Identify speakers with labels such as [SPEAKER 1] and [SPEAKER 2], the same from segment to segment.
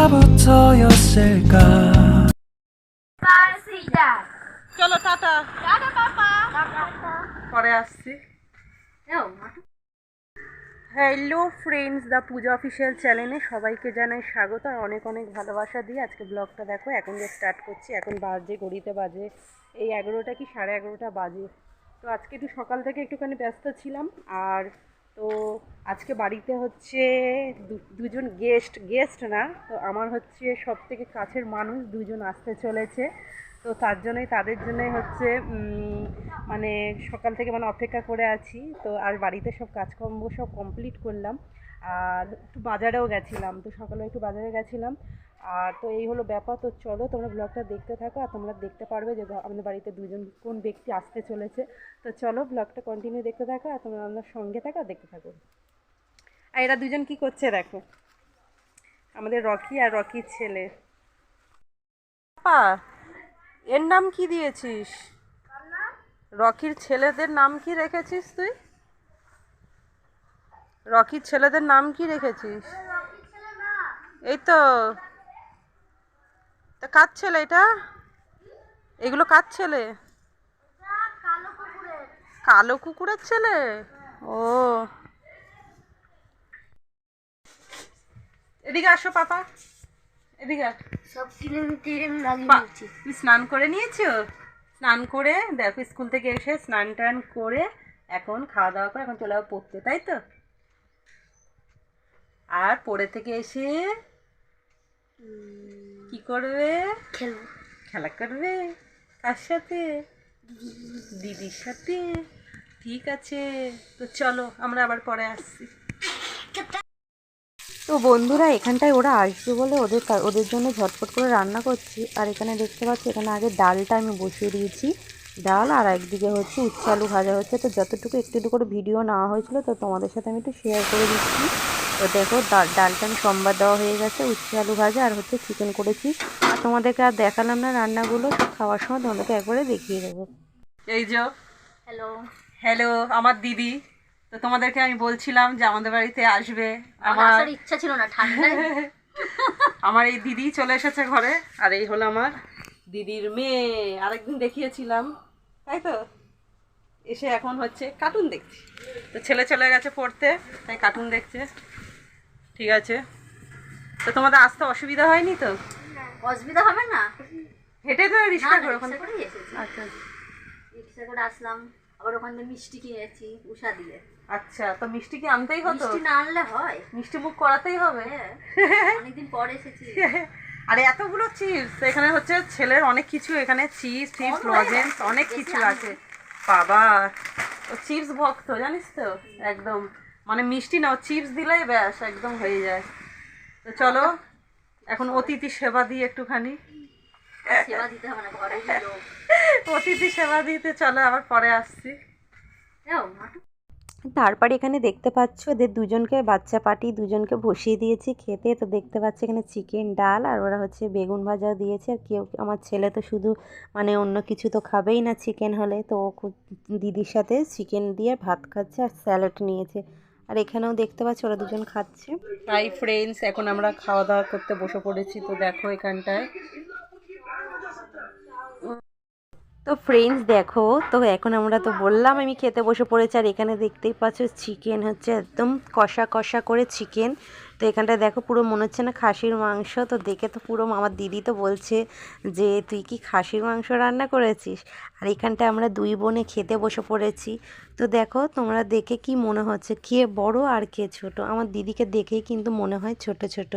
[SPEAKER 1] 언제부터였을까
[SPEAKER 2] চলো টাটা পরে আসছি hello friends the Puja official চ্যানেলে সবাইকে জানাই স্বাগত আর অনেক অনেক ভালোবাসা দিয়ে আজকে ব্লগটা দেখো এখন যে স্টার্ট করছি এখন বাজে ঘড়িতে বাজে এই এগারোটা কি সাড়ে এগারোটা বাজে তো আজকে একটু সকাল থেকে একটুখানি ব্যস্ত ছিলাম আর তো আজকে বাড়িতে হচ্ছে দুজন গেস্ট গেস্ট না, তো আমার হচ্ছে সব থেকে কাছের মানুষ দুজন আসতে চলেছে। তো তার জন্যই, তাদের জন্যই হচ্ছে মানে সকাল থেকে মানে অপেক্ষা করে আছি। তো আর বাড়িতে সব কাজকর্ম সব কমপ্লিট করলাম। আর একটু বাজারেও গেছিলাম, তো সকালে একটু বাজারে গেছিলাম। আর তো এই হলো ব্যাপার তো চলো তোমরা ব্লগটা দেখতে থাকো আর তোমরা দেখতে পারবে যে আমাদের বাড়িতে দুজন কোন ব্যক্তি আসতে চলেছে। তো চলো ব্লগটা কন্টিনিউ দেখতে থাকো আর তোমরা আমার সঙ্গে থাকো আর দেখতে থাকো। আর এরা দুজন কি করছে দেখো? আমাদের রকি আর রকির ছেলে। পা এর নাম কি দিয়েছিস? রকির ছেলেদের নাম কি রেখেছিস তুই? রকির ছেলেদের নাম কি রেখেছিস? এই তো। তা কার ছেলে এটা? এগুলো কার ছেলে? কালো কুকুরের ছেলে। ও। এদিকে আসো পাপা। এদিকে।
[SPEAKER 3] সব
[SPEAKER 2] তুমি স্নান করে নিয়েছো? স্নান করে দেখো স্কুল থেকে এসে স্নান টান করে এখন খাওয়া দাওয়া করে এখন চলে যাব পড়তে তাই তো? আর পড়ে থেকে এসে কি করবে?
[SPEAKER 3] খেলব।
[SPEAKER 2] খেলা করবে? কার সাথে? দিদির সাথে? ঠিক আছে তো চলো আমরা আবার পরে আসছি। তো বন্ধুরা এখানটায় ওরা আসবে বলে ওদের ওদের জন্য ঝটপট করে রান্না করছি। আর এখানে দেখতে পাচ্ছি এখানে আগে ডালটা আমি বসিয়ে দিয়েছি। ডাল আর একদিকে হচ্ছে উচ্ছে আলু ভাজা হচ্ছে। তো যতটুকু একটু একটু করে ভিডিও নেওয়া হয়েছিল তো তোমাদের সাথে আমি একটু শেয়ার করে দিচ্ছি। তো দেখো ডাল- ডালটা আমি সোমবার দেওয়া হয়ে গেছে উচ্ছে আলু ভাজা আর হচ্ছে চিকেন করেছি। আর তোমাদেরকে আর দেখালাম না রান্নাগুলো সব খাওয়ার সময় তোমাদেরকে একবারে দেখিয়ে দেবো। এই যে
[SPEAKER 3] হ্যালো।
[SPEAKER 2] হ্যালো আমার দিদি। তো তোমাদেরকে আমি বলছিলাম যে আমাদের বাড়িতে আসবে
[SPEAKER 3] আমার
[SPEAKER 2] আমার
[SPEAKER 3] ইচ্ছা ছিল না ঠান্ডায়।
[SPEAKER 2] আমার এই দিদি চলে এসেছে ঘরে আর এই হলো আমার দিদির মেয়ে। আরেকদিন দেখিয়েছিলাম তাই তো? এসে এখন হচ্ছে কার্টুন দেখছি। তো ছেলে চলে গেছে পড়তে তাই কার্টুন দেখছে। ঠিক আছে। তো তোমাদের আসতে অসুবিধা হয়নি তো?
[SPEAKER 3] অসুবিধা হবে না।
[SPEAKER 2] হেঁটে তো রিক্সা করে ওখান? আচ্ছা।
[SPEAKER 3] রিক্সা করে আসলাম আবার ওখান থেকে মিষ্টি কিনেছি উষা দিয়ে।
[SPEAKER 2] আচ্ছা তো মিষ্টি কি আনতেই হতো?
[SPEAKER 3] মিষ্টি না আনলে হয়।
[SPEAKER 2] মিষ্টি মুখ করাতেই হবে?
[SPEAKER 3] হ্যাঁ অনেকদিন পরে এসেছি।
[SPEAKER 2] আর এতগুলো চিপস এখানে হচ্ছে ছেলের অনেক কিছু এখানে চিপস চিপস লজেন্স অনেক কিছু আছে। বাবা ও চিপস ভক্ত জানিস তো? একদম। মানে মিষ্টি না চিপস দিলেই ব্যাস একদম হয়ে যায়। তো চলো এখন অতিথি সেবা দিই একটুখানি।
[SPEAKER 3] আর সেবা দিতে হবে না ঘরে লোক।
[SPEAKER 2] অতিথি সেবা দিতে চলো আবার পরে আসছি।
[SPEAKER 3] যাও
[SPEAKER 2] তারপরে এখানে দেখতে পাচ্ছ ওদের দুজনকে বাচ্চা পাটি দুজনকে বসিয়ে দিয়েছি খেতে। তো দেখতে পাচ্ছি এখানে চিকেন ডাল আর ওরা হচ্ছে বেগুন ভাজা দিয়েছে। আর কেউ আমার ছেলে তো শুধু মানে অন্য কিছু তো খাবেই না চিকেন হলে। তো ও খুব দিদির সাথে চিকেন দিয়ে ভাত খাচ্ছে আর স্যালাড নিয়েছে। আর এখানেও দেখতে পাচ্ছি ওরা দুজন খাচ্ছে। তাই ফ্রেন্ডস এখন আমরা খাওয়া দাওয়া করতে বসে পড়েছি তো দেখো এখানটায়। তো ফ্রেন্ডস দেখো তো এখন আমরা তো বললাম আমি খেতে বসে পড়েছি আর এখানে দেখতেই পাচ্ছ চিকেন হচ্ছে একদম কষা কষা করে চিকেন তো এখানটায় দেখো পুরো মনে হচ্ছে না খাসির মাংস। তো দেখে তো পুরো আমার দিদি তো বলছে যে, তুই কি খাসির মাংস রান্না করেছিস? আর এখানটায় আমরা দুই বোনে খেতে বসে পড়েছি। তো দেখো তোমরা দেখে কি মনে হচ্ছে? কে বড় আর কে ছোট। আমার দিদিকে দেখেই কিন্তু মনে হয় ছোট ছোট।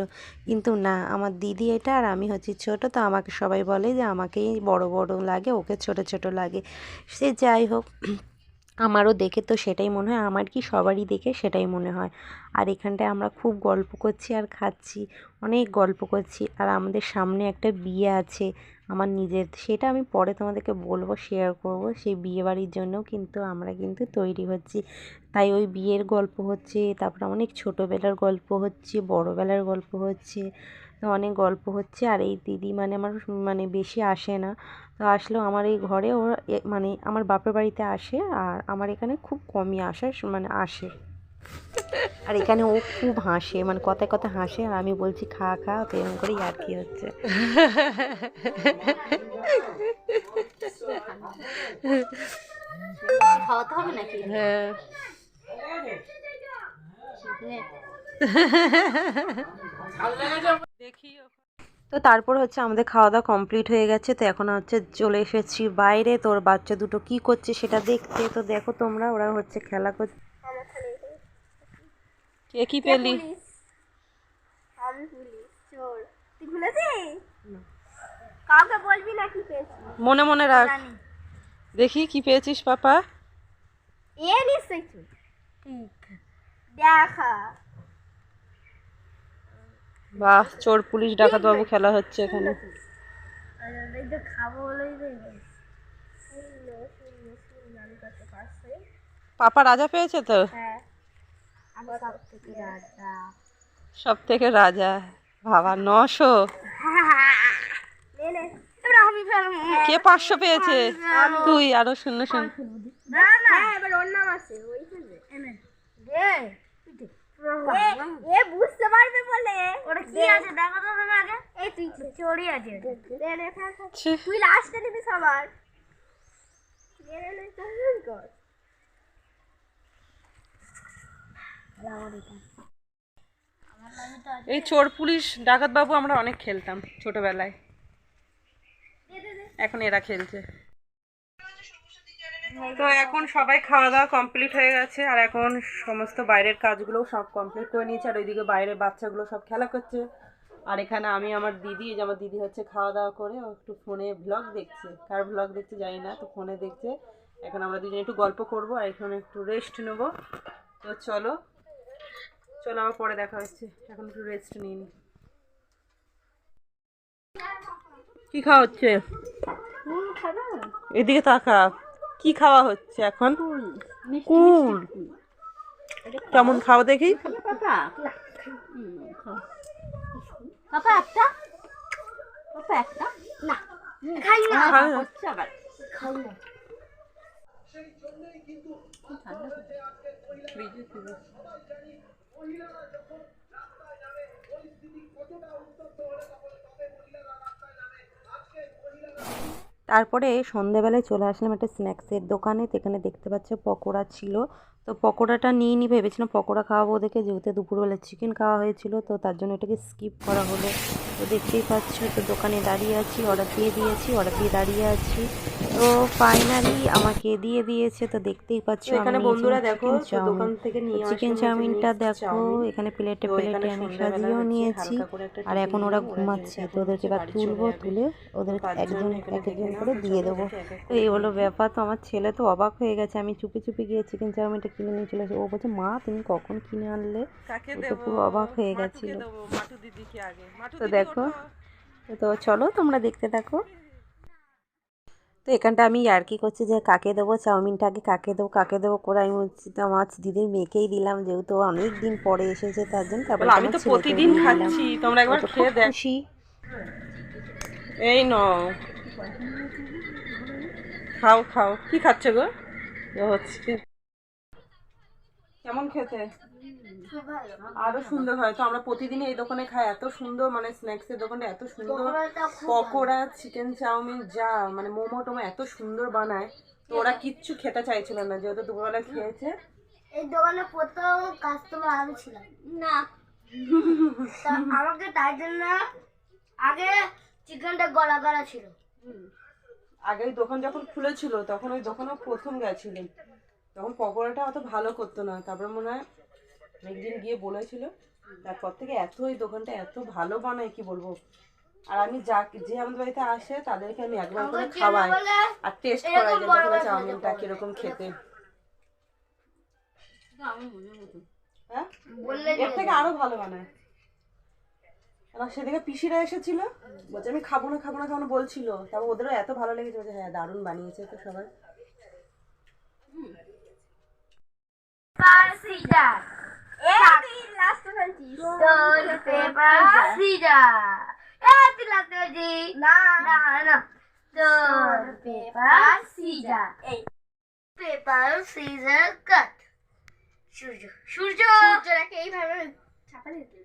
[SPEAKER 2] কিন্তু না, আমার দিদি এটা আর আমি হচ্ছি ছোট। তো আমাকে সবাই বলে যে, আমাকেই বড় বড় লাগে, ওকে ছোট ছোট লাগে। সে যাই হোক আমারও দেখে তো সেটাই মনে হয়, আমার কি সবারই দেখে সেটাই মনে হয়। আর এখানটায় আমরা খুব গল্প করছি আর খাচ্ছি, অনেক গল্প করছি। আর আমাদের সামনে একটা বিয়ে আছে, আমার নিজের, সেটা আমি পরে তোমাদেরকে বলব শেয়ার করব। সেই বিয়ে বাড়ির জন্যও কিন্তু আমরা কিন্তু তৈরি হচ্ছি। তাই ওই বিয়ের গল্প হচ্ছে, তারপর অনেক ছোটোবেলার গল্প হচ্ছে, বড়োবেলার গল্প হচ্ছে, অনেক গল্প হচ্ছে। আর এই দিদি মানে আমার মানে বেশি আসে না। তো আসলেও আমার এই ঘরে ওর এ- মানে আমার বাপের বাড়িতে আসে আর আমার এখানে খুব কমই আসে মানে আসে। আর এখানে ও খুব হাসে মানে কথায় কথা হাসে আর আমি বলছি খা খা। তো এরকম করেই আর কি হচ্ছে।
[SPEAKER 3] খাওয়াতে হবে নাকি?
[SPEAKER 2] হ্যাঁ। তো তারপর হচ্ছে আমাদের খাওয়া দাওয়া কমপ্লিট হয়ে গেছে। তো এখন হচ্ছে চলে এসেছি বাইরে। তোর বাচ্চা দুটো কি করছে সেটা দেখতে। তো দেখো তোমরা ওরা হচ্ছে খেলা করছে কে কি পেলি?
[SPEAKER 1] কাউকে বলবি না কি পেয়েছি
[SPEAKER 2] মনে মনে রাখ। দেখি কি পেয়েছিস পাপা।
[SPEAKER 1] এ নিশ্চয়ই দেখা।
[SPEAKER 2] বাহ চোর পুলিশ ডাকাত বাবু খেলা হচ্ছে এখানে। পাপা রাজা পেয়েছে তো?
[SPEAKER 1] সব থেকে রাজা।
[SPEAKER 2] বাবা নশো। কে পাঁচশো পেয়েছে? তুই আরও শূন্য শূন্য
[SPEAKER 1] না না। হ্যাঁ, এ- এ বুঝতে পারবে বলে? ওটা কি আছে? দেখো তো তুমি আগে। এই তুই চড়ি আছে? দে নে ফেল ফেল।
[SPEAKER 2] ছি,
[SPEAKER 1] তুই লাস্টে নিবি সবার। নে নে নে চল কর
[SPEAKER 2] এই চোর পুলিশ ডাকাত বাবু আমরা অনেক খেলতাম ছোটবেলায়। এখন এরা খেলছে। তো এখন সবাই খাওয়া দাওয়া কমপ্লিট হয়ে গেছে আর এখন সমস্ত বাইরের কাজগুলো সব কমপ্লিট করে নিয়েছে আর ওইদিকে বাইরের বাচ্চাগুলো সব খেলা করছে। আর এখানে আমি আমার দিদি যে আমার দিদি হচ্ছে খাওয়া দাওয়া করে ও একটু ফোনে ব্লগ দেখছে। কার ব্লগ দেখছে জানি না তো ফোনে দেখছে। এখন আমরা দুজনে একটু গল্প করব আর এখন একটু রেস্ট নেব। তো চলো চলো আবার পরে দেখা হচ্ছে। এখন একটু রেস্ট নিয়ে নি। কি খাওয়া হচ্ছে? এদিকে তাকা। কি খাওয়া হচ্ছে এখন? কুল কেমন খাওয়া দেখি?
[SPEAKER 3] পাপা পাপা একটা? পাপা একটা?
[SPEAKER 1] না খাই না।
[SPEAKER 2] খাও না।
[SPEAKER 3] হচ্ছে আবার
[SPEAKER 1] খাই না
[SPEAKER 2] তারপরে সন্ধেবেলায় চলে আসলাম একটা স্ন্যাক্সের দোকানে তো এখানে দেখতে পাচ্ছ পকোড়া ছিল। তো পকোড়াটা নিয়ে নিই ভেবেছিলাম পকোড়া খাওয়াবো ওদেরকে, যেহেতু দুপুরবেলা চিকেন খাওয়া হয়েছিল, তো তার জন্য এটাকে স্কিপ করা হলো। তো দেখতেই পাচ্ছ, তো দোকানে দাঁড়িয়ে আছি অর্ডার দিয়ে দিয়েছি অর্ডার দিয়ে দাঁড়িয়ে আছি। তো ফাইনালি আমাকে দিয়ে দিয়েছে তো দেখতেই পাচ্ছ
[SPEAKER 4] এখানে বন্ধুরা দেখো দোকান থেকে নিয়ে
[SPEAKER 2] চিকেন চাউমিনটা দেখো এখানে প্লেটে প্লেটে আমি সাজিয়েও নিয়েছি। আর এখন ওরা ঘুমাচ্ছে তো ওদেরকে এবার তুলবো তুলে ওদের একজন এক একজন করে দিয়ে দেবো। তো এই হলো ব্যাপার তো আমার ছেলে তো অবাক হয়ে গেছে আমি চুপি চুপি গিয়ে চিকেন চাউমিনটা কিনে নিয়ে চলে আসি। ও বলছে মা তুমি কখন কিনে আনলে? তো পুরো অবাক হয়ে গেছিল। তো দেখো তো চলো তোমরা দেখতে থাকো। তো এখানটা আমি আর ইয়ার্কি করছি যে কাকে দেবো? চাউমিনটাকে কাকে দেবো? কাকে দেবো করে আমি আমার দিদির মেয়েকেই দিলাম যেহেতু অনেক দিন পরে এসেছে তার জন্য। তারপরে
[SPEAKER 4] আমি তো প্রতিদিন খাচ্ছি তোমরা একবার খেয়ে দেখি। এই ন খাও খাও। কি খাচ্ছ গো? হচ্ছে কেমন খেতে? আরও সুন্দর হয়। তো আমরা প্রতিদিনই এই দোকানে খাই। এত সুন্দর মানে স্ন্যাক্স এর দোকানটা এত সুন্দর। পকোড়া চিকেন চাউমিন যা মানে মোমো টোমো এত সুন্দর বানায়। তো ওরা কিচ্ছু খেতে চাইছিল না যেহেতু দুপুরবেলা খেয়েছে।
[SPEAKER 1] এই দোকানে প্রথম কাস্টমার আমি ছিলাম। না। আমাকে তাই জন্য আগে চিকেনটা গলা গলা ছিল।
[SPEAKER 4] আগে দোকান যখন খুলেছিল তখন ওই দোকানে প্রথম গেছিল। তখন পকোড়াটা অত ভালো করতো না। তারপর মনে হয় একদিন গিয়ে বলেছিল তারপর থেকে এত ওই দোকানটা এত ভালো বানায় কি বলব? আর আমি যা যে আমাদের বাড়িতে আসে তাদেরকে আমি একবার করে খাওয়াই আর টেস্ট করাই যে দোকানের চাউমিনটা কীরকম খেতে। হ্যাঁ এর থেকে আরও ভালো বানায়। এবার সেদিকে পিসিরা এসেছিল বলছে আমি খাব না খাব না খাব না বলছিল। তারপর ওদেরও এত ভালো লেগেছে বলছে হ্যাঁ দারুণ বানিয়েছে তো সবাই।
[SPEAKER 1] লাস্ট বলছিস স্টোন পেপার সিজার এই তুই লাস্ট বলছিস না না না স্টোন পেপার সিজার এই পেপার সিজার কাট সূর্য সূর্য সূর্যটাকে এইভাবে চাপা দিতে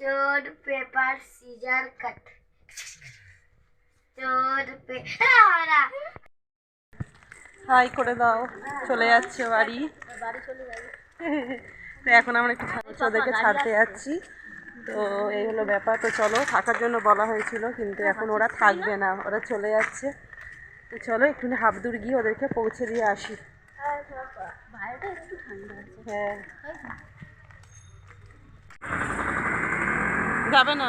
[SPEAKER 1] চোর পেপার সিজার কাট চোর পেপার
[SPEAKER 4] হাই করে দাও, চলে যাচ্ছে বাড়ি।
[SPEAKER 1] বাড়ি চলে যাবে।
[SPEAKER 4] তো এখন আমরা একটু ওদেরকে ছাড়তে যাচ্ছি। তো এই হলো ব্যাপার। তো চলো, থাকার জন্য বলা হয়েছিল, কিন্তু এখন ওরা থাকবে না, ওরা চলে যাচ্ছে। তো চলো, একটুখানি হাফ দূর গিয়ে ওদেরকে পৌঁছে দিয়ে আসি।
[SPEAKER 1] একটু
[SPEAKER 4] হ্যাঁ। যাবে না।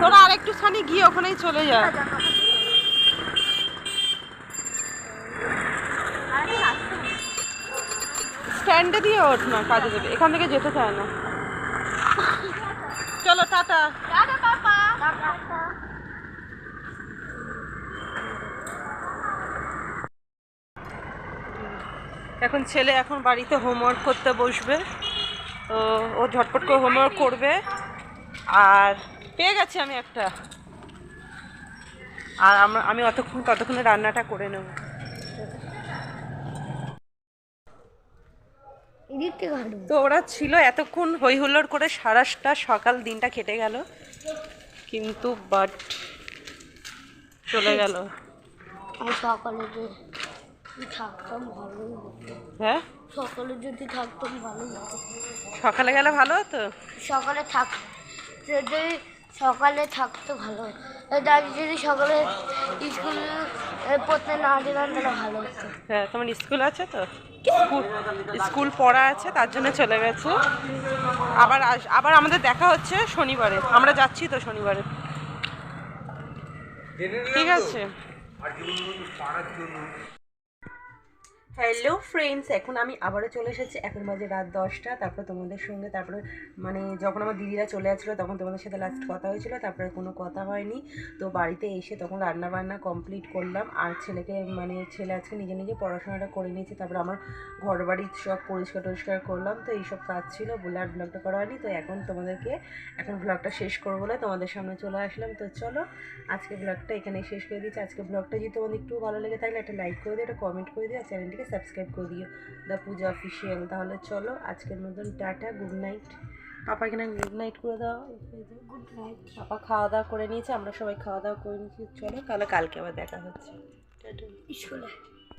[SPEAKER 4] তোরা আর একটুখানি গিয়ে ওখানেই চলে যা। স্ট্যান্ডে দিয়ে ওঠ না কাজে দেবে এখান থেকে যেতে চায় না। চলো টাটা। এখন ছেলে এখন বাড়িতে হোমওয়ার্ক করতে বসবে। তো ও ঝটপট করে হোমওয়ার্ক করবে। আর পেয়ে গেছি আমি একটা। আর আমি অতক্ষণ ততক্ষণে রান্নাটা করে নেব
[SPEAKER 1] এদিক থেকে হাঁটবো
[SPEAKER 4] তো ওরা ছিল এতক্ষণ হই হুল্লোড় করে সারাটা সকাল দিনটা কেটে গেল। কিন্তু বাট চলে গেল।
[SPEAKER 1] সকালে যে থাকতাম ভালোই
[SPEAKER 4] হ্যাঁ?
[SPEAKER 1] সকালে যদি থাকতাম ভালোই
[SPEAKER 4] সকালে গেলে ভালো হতো?
[SPEAKER 1] সকালে থাক যদি সকালে থাকতো ভালো দাদি যদি সকালে স্কুল পড়তে না যেতাম তাহলে ভালো হতো
[SPEAKER 4] হ্যাঁ তোমার স্কুল আছে তো? স্কুল স্কুল পড়া আছে তার জন্য চলে গেছে। আবার আস- আবার আমাদের দেখা হচ্ছে শনিবারে। আমরা যাচ্ছি তো শনিবারে। ঠিক আছে। হ্যালো ফ্রেন্ডস এখন আমি আবারও চলে এসেছি। এখন বাজে রাত দশটা। তারপর তোমাদের সঙ্গে, তারপরে মানে যখন আমার দিদিরা চলে যাচ্ছিল তখন তোমাদের সাথে লাস্ট কথা হয়েছিল। তারপরে কোনো কথা হয়নি। তো বাড়িতে এসে তখন রান্না বান্না কমপ্লিট করলাম। আর ছেলেকে মানে ছেলে আজকে নিজে নিজে পড়াশোনাটা করে নিয়েছে। তারপরে আমার ঘর বাড়ির সব পরিষ্কার টরিষ্কার করলাম। তো এইসব কাজ ছিল বলে আর ব্লগটা করা হয়নি। তো এখন তোমাদেরকে এখন ব্লগটা শেষ করব বলে তোমাদের সামনে চলে আসলাম। তো চলো, আজকে ব্লগটা এখানেই শেষ করে দিচ্ছি। আজকে ব্লগটা যদি তোমাদের একটু ভালো লেগে থাকলে একটা লাইক করে দিও, একটা কমেন্ট করে দিও, আর চ্যানেলটিকে সাবস্ক্রাইব করে দিও। The Puja official. তাহলে চলো আজকের মতন টাটা গুড নাইট পাপা এখানে গুড নাইট করে দাও। গুড নাইট পাপা খাওয়া দাওয়া করে নিয়েছে আমরা সবাই খাওয়া দাওয়া করে নিয়েছি। চলো তাহলে কালকে আবার দেখা হচ্ছে।
[SPEAKER 1] স্কুলে